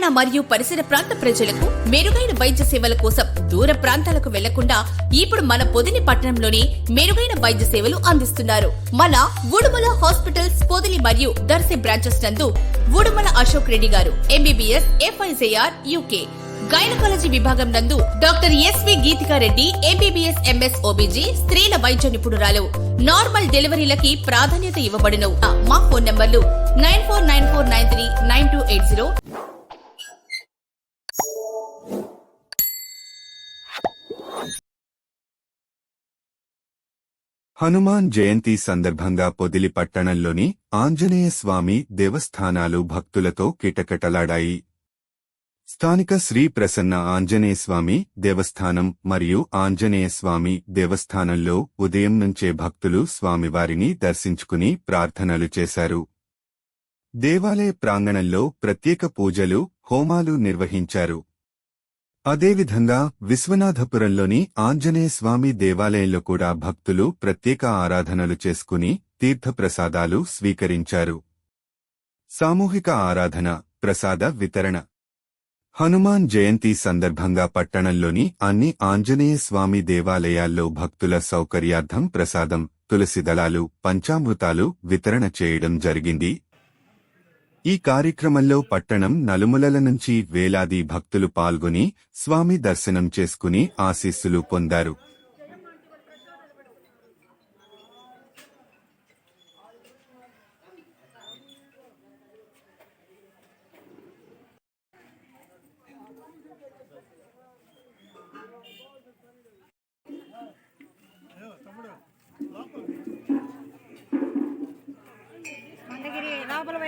తెలంగాణ మరియు పరిసర ప్రాంత ప్రజలకు మెరుగైన వైద్య సేవల కోసం దూర ప్రాంతాలకు వెళ్ళకుండా ఇప్పుడు మన పొదిని పట్టణంలోని మెరుగైన వైద్య సేవలు అందిస్తున్నారు. మన ఉడుమల హాస్పిటల్స్ పొదిలి మరియు దర్శి బ్రాంచెస్ నందు ఉడుమల అశోక్ రెడ్డి గారు ఎంబీబీఎస్ ఎఫ్ఐజేఆర్ యూకే గైనకాలజీ విభాగం నందు doctor S V Geetika Reddy MBBS MS OBG స్త్రీల వైద్య నిపుణురాలు. నార్మల్ డెలివరీలకి ప్రాధాన్యత ఇవ్వబడును. మా ఫోన్ నంబర్లు nine four nine four nine three nine two eight zero Hanuman Jayanti సందర్భంగా పొదిలి పట్టణంలోని ఆంజనేయ స్వామి దేవస్థానాలు భక్తులతో కిటకటలాడాయి. స్థానిక శ్రీ ప్రసన్న ఆంజనేయస్వామి దేవస్థానం మరియు ఆంజనేయస్వామి దేవస్థానంలో ఉదయం నుంచే భక్తులు స్వామివారిని దర్శించుకుని ప్రార్థనలు చేశారు. దేవాలయ ప్రాంగణంలో ప్రత్యేక పూజలు హోమాలు నిర్వహించారు. అదేవిధంగా విశ్వనాథపురంలోని ఆంజనేయ స్వామి దేవాలయంలో కూడా భక్తులు ప్రత్యేక ఆరాధనలు చేసుకుని తీర్థప్రసాదాలు స్వీకరించారు. సామూహిక ఆరాధన ప్రసాద వితరణ. హనుమాన్ జయంతి సందర్భంగా పట్టణంలోని అన్ని ఆంజనేయ స్వామి దేవాలయాల్లో భక్తుల సౌకర్యార్థం ప్రసాదం తులసి దళాలు పంచామృతాలు వితరణ చేయడం జరిగింది. ఈ కార్యక్రమంలో పట్టణం నలుమూలల నుంచి వేలాది భక్తులు పాల్గొని స్వామి దర్శనం చేసుకుని ఆశీస్సులు పొందారు.